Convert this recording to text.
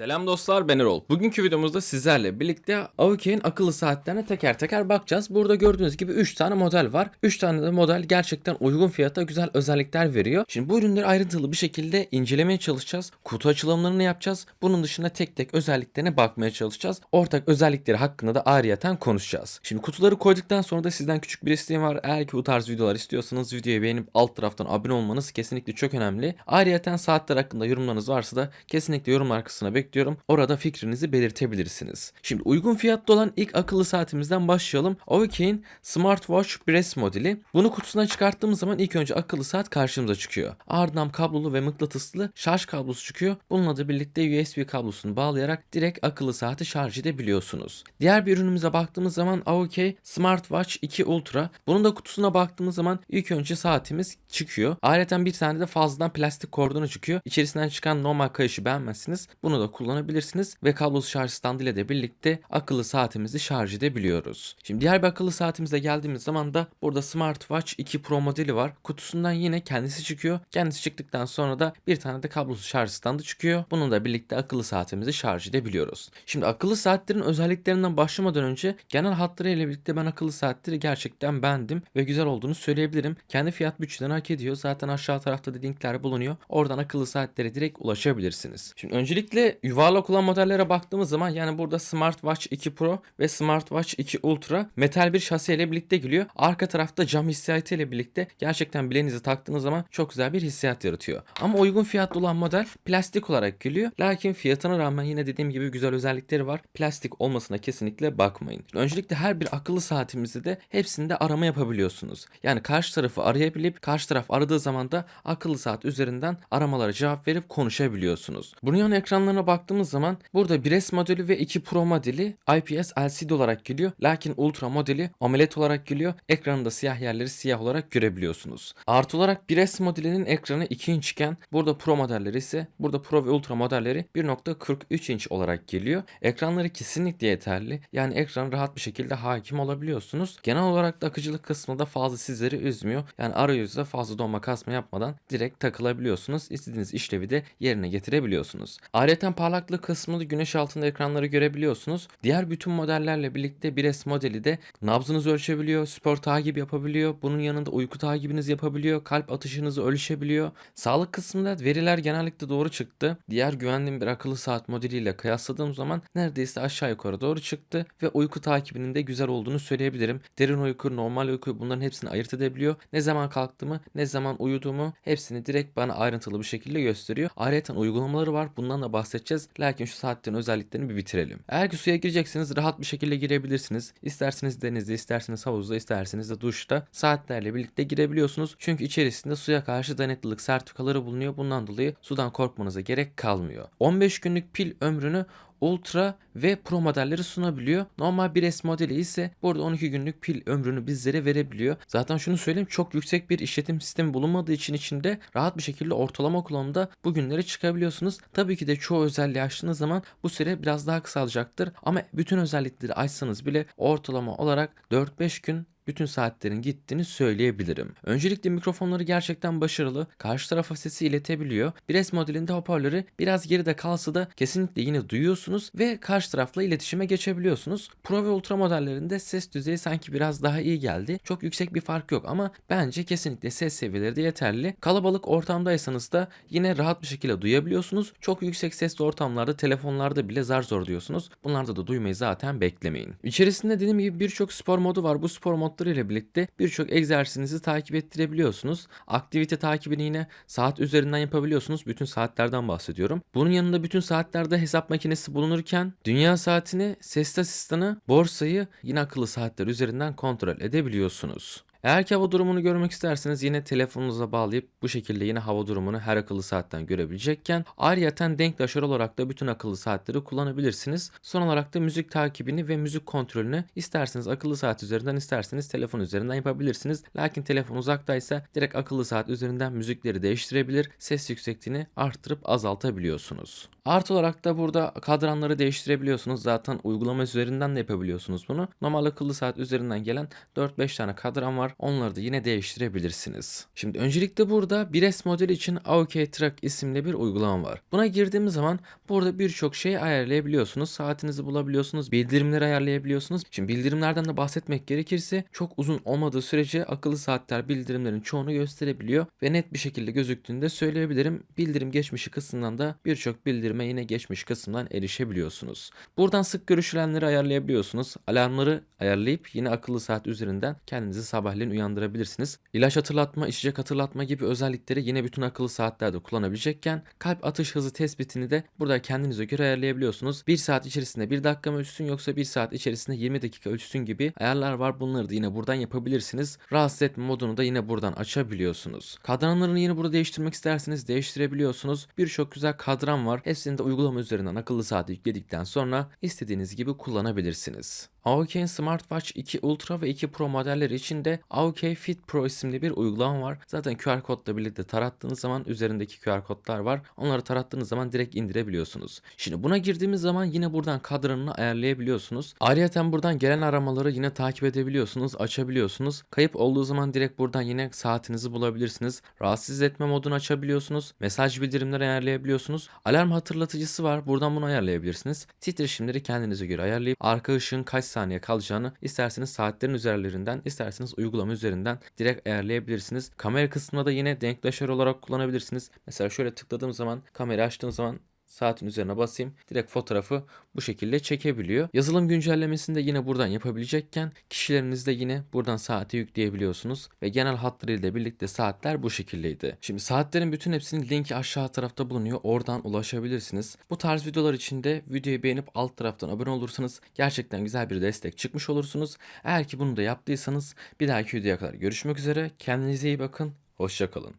Selam dostlar ben Erol. Bugünkü videomuzda sizlerle birlikte Aukey'in akıllı saatlerine teker teker bakacağız. Burada gördüğünüz gibi 3 tane model var. 3 tane de model gerçekten uygun fiyata güzel özellikler veriyor. Şimdi bu ürünleri ayrıntılı bir şekilde incelemeye çalışacağız. Kutu açılımlarını yapacağız. Bunun dışında tek tek özelliklerine bakmaya çalışacağız. Ortak özellikleri hakkında da ayrıyeten konuşacağız. Şimdi kutuları koyduktan sonra da sizden küçük bir isteğim var. Eğer ki bu tarz videolar istiyorsanız videoyu beğenip alt taraftan abone olmanız kesinlikle çok önemli. Ayrıyeten saatler hakkında yorumlarınız varsa da kesinlikle yorumlar kısmına bekliyorum. Orada fikrinizi belirtebilirsiniz. Şimdi uygun fiyatlı olan ilk akıllı saatimizden başlayalım. Aukey'in Smartwatch Breast modeli. Bunu kutusundan çıkarttığımız zaman ilk önce akıllı saat karşımıza çıkıyor. Ardından kablolu ve mıknatıslı şarj kablosu çıkıyor. Bununla da birlikte USB kablosunu bağlayarak direkt akıllı saati şarj edebiliyorsunuz. Diğer bir ürünümüze baktığımız zaman Aukey Smartwatch 2 Ultra. Bunun da kutusuna baktığımız zaman ilk önce saatimiz çıkıyor. Ayrıca bir tane de fazladan plastik kordonu çıkıyor. İçerisinden çıkan normal kayışı beğenmezsiniz. Bunu da kullanabilirsiniz ve kablosuz şarj standı ile de birlikte akıllı saatimizi şarj edebiliyoruz. Şimdi diğer bir akıllı saatimize geldiğimiz zaman da burada Smartwatch 2 Pro modeli var. Kutusundan yine kendisi çıkıyor. Kendisi çıktıktan sonra da bir tane de kablosuz şarj standı çıkıyor. Bununla birlikte akıllı saatimizi şarj edebiliyoruz. Şimdi akıllı saatlerin özelliklerinden başlamadan önce genel hatlarıyla birlikte ben akıllı saatleri gerçekten beğendim ve güzel olduğunu söyleyebilirim. Kendi fiyat bütçelerini hak ediyor. Zaten aşağı tarafta da linkler bulunuyor. Oradan akıllı saatlere direkt ulaşabilirsiniz. Şimdi öncelikle yuvarlak olan modellere baktığımız zaman yani burada Smartwatch 2 Pro ve Smartwatch 2 Ultra metal bir şasiyle birlikte geliyor. Arka tarafta cam hissiyatı ile birlikte gerçekten bileğinize taktığınız zaman çok güzel bir hissiyat yaratıyor. Ama uygun fiyatlı olan model plastik olarak geliyor. Lakin fiyatına rağmen yine dediğim gibi güzel özellikleri var. Plastik olmasına kesinlikle bakmayın. Öncelikle her bir akıllı saatimizde de hepsinde arama yapabiliyorsunuz. Yani karşı tarafı arayabilip karşı taraf aradığı zaman da akıllı saat üzerinden aramalara cevap verip konuşabiliyorsunuz. Bunun yan ekranlarına baktığımız zaman burada 1S modeli ve 2 Pro modeli IPS LCD olarak geliyor. Lakin Ultra modeli AMOLED olarak geliyor. Ekranında siyah yerleri siyah olarak görebiliyorsunuz. Artı olarak 1S modelinin ekranı 2 inç iken burada Pro modelleri ise burada Pro ve Ultra modelleri 1.43 inç olarak geliyor. Ekranları kesinlikle yeterli. Yani ekran rahat bir şekilde hakim olabiliyorsunuz. Genel olarak da akıcılık kısmı da fazla sizleri üzmüyor. Yani arayüzde fazla donma kasma yapmadan direkt takılabiliyorsunuz. İstediğiniz işlevi de yerine getirebiliyorsunuz. Ayrıca parlaklık kısmında güneş altında ekranları görebiliyorsunuz. Diğer bütün modellerle birlikte 1S modeli de nabzınızı ölçebiliyor, spor takip yapabiliyor. Bunun yanında uyku takibiniz yapabiliyor, kalp atışınızı ölçebiliyor. Sağlık kısmında veriler genellikle doğru çıktı. Diğer güvendiğim bir akıllı saat modeliyle kıyasladığım zaman neredeyse aşağı yukarı doğru çıktı ve uyku takibinin de güzel olduğunu söyleyebilirim. Derin uyku, normal uyku bunların hepsini ayırt edebiliyor. Ne zaman kalktığımı, ne zaman uyuduğumu hepsini direkt bana ayrıntılı bir şekilde gösteriyor. Ayrıca uygulamaları var. Bundan da bahsedeceğiz. Lakin şu saatlerin özelliklerini bir bitirelim. Eğer ki suya girecekseniz rahat bir şekilde girebilirsiniz. İsterseniz denizde, isterseniz havuzda, isterseniz de duşta saatlerle birlikte girebiliyorsunuz. Çünkü içerisinde suya karşı dayanıklılık sertifikaları bulunuyor. Bundan dolayı sudan korkmanıza gerek kalmıyor. 15 günlük pil ömrünü Ultra ve Pro modelleri sunabiliyor. Normal 1S modeli ise burada 12 günlük pil ömrünü bizlere verebiliyor. Zaten şunu söyleyeyim çok yüksek bir işletim sistemi bulunmadığı için içinde rahat bir şekilde ortalama kullanımda bu günlere çıkabiliyorsunuz. Tabii ki de çoğu özelliği açtığınız zaman bu süre biraz daha kısalacaktır. Ama bütün özellikleri açsanız bile ortalama olarak 4-5 gün bütün saatlerin gittiğini söyleyebilirim. Öncelikle mikrofonları gerçekten başarılı. Karşı tarafa sesi iletebiliyor. 1S modelinde hoparlörü biraz geride kalsa da kesinlikle yine duyuyorsunuz ve karşı tarafla iletişime geçebiliyorsunuz. Pro ve Ultra modellerinde ses düzeyi sanki biraz daha iyi geldi. Çok yüksek bir fark yok ama bence kesinlikle ses seviyeleri de yeterli. Kalabalık ortamdaysanız da yine rahat bir şekilde duyabiliyorsunuz. Çok yüksek sesli ortamlarda telefonlarda bile zar zor diyorsunuz. Bunlarda da duymayı zaten beklemeyin. İçerisinde dediğim gibi birçok spor modu var. Bu spor modları ile birlikte birçok egzersizinizi takip ettirebiliyorsunuz. Aktivite takibini yine saat üzerinden yapabiliyorsunuz. Bütün saatlerden bahsediyorum. Bunun yanında bütün saatlerde hesap makinesi bulunurken dünya saatini, ses asistanı, borsayı yine akıllı saatler üzerinden kontrol edebiliyorsunuz. Eğer ki hava durumunu görmek isterseniz yine telefonunuza bağlayıp bu şekilde yine hava durumunu her akıllı saatten görebilecekken ayrıyeten denktaşör olarak da bütün akıllı saatleri kullanabilirsiniz. Son olarak da müzik takibini ve müzik kontrolünü isterseniz akıllı saat üzerinden isterseniz telefon üzerinden yapabilirsiniz. Lakin telefon uzaktaysa direkt akıllı saat üzerinden müzikleri değiştirebilir, ses yüksekliğini arttırıp azaltabiliyorsunuz. Artı olarak da burada kadranları değiştirebiliyorsunuz. Zaten uygulama üzerinden de yapabiliyorsunuz bunu. Normal akıllı saat üzerinden gelen 4-5 tane kadran var. Var. Onları da yine değiştirebilirsiniz. Şimdi öncelikle burada 1S modeli için AOK Track isimli bir uygulama var. Buna girdiğimiz zaman burada birçok şey ayarlayabiliyorsunuz. Saatinizi bulabiliyorsunuz. Bildirimleri ayarlayabiliyorsunuz. Şimdi bildirimlerden de bahsetmek gerekirse çok uzun olmadığı sürece akıllı saatler bildirimlerin çoğunu gösterebiliyor ve net bir şekilde gözüktüğünde söyleyebilirim. Bildirim geçmişi kısmından da birçok bildirime yine geçmiş kısımdan erişebiliyorsunuz. Buradan sık görüşülenleri ayarlayabiliyorsunuz. Alarmları ayarlayıp yine akıllı saat üzerinden kendinizi sabahleyin uyandırabilirsiniz. İlaç hatırlatma, içecek hatırlatma gibi özellikleri yine bütün akıllı saatlerde kullanabilecekken kalp atış hızı tespitini de burada kendinize göre ayarlayabiliyorsunuz. 1 saat içerisinde 1 dakika mı ölçsün yoksa 1 saat içerisinde 20 dakika ölçsün gibi ayarlar var. Bunları da yine buradan yapabilirsiniz. Rahatsız etme modunu da yine buradan açabiliyorsunuz. Kadranlarını yine burada değiştirmek isterseniz değiştirebiliyorsunuz. Birçok güzel kadran var. Hepsini de uygulama üzerinden akıllı saat yükledikten sonra istediğiniz gibi kullanabilirsiniz. AOK'in Smartwatch 2 Ultra ve 2 Pro modelleri için de AOK Fit Pro isimli bir uygulama var. Zaten QR kodla birlikte tarattığınız zaman üzerindeki QR kodlar var. Onları tarattığınız zaman direkt indirebiliyorsunuz. Şimdi buna girdiğimiz zaman yine buradan kadranını ayarlayabiliyorsunuz. Ayrıca buradan gelen aramaları yine takip edebiliyorsunuz, açabiliyorsunuz. Kayıp olduğu zaman direkt buradan yine saatinizi bulabilirsiniz. Rahatsız etme modunu açabiliyorsunuz. Mesaj bildirimleri ayarlayabiliyorsunuz. Alarm hatırlatıcısı var. Buradan bunu ayarlayabilirsiniz. Titreşimleri kendinize göre ayarlayıp arka ışığın kaç saniye kalacağını isterseniz saatlerin üzerlerinden isterseniz uygulama üzerinden direkt ayarlayabilirsiniz. Kamera kısmında da yine denkleşer olarak kullanabilirsiniz. Mesela şöyle tıkladığım zaman kamerayı açtığım zaman saatin üzerine basayım. Direkt fotoğrafı bu şekilde çekebiliyor. Yazılım güncellemesini de yine buradan yapabilecekken kişileriniz de yine buradan saati yükleyebiliyorsunuz. Ve genel hatlarıyla birlikte saatler bu şekildeydi. Şimdi saatlerin bütün hepsinin linki aşağı tarafta bulunuyor. Oradan ulaşabilirsiniz. Bu tarz videolar için de videoyu beğenip alt taraftan abone olursanız gerçekten güzel bir destek çıkmış olursunuz. Eğer ki bunu da yaptıysanız bir dahaki videoya kadar görüşmek üzere. Kendinize iyi bakın. Hoşçakalın.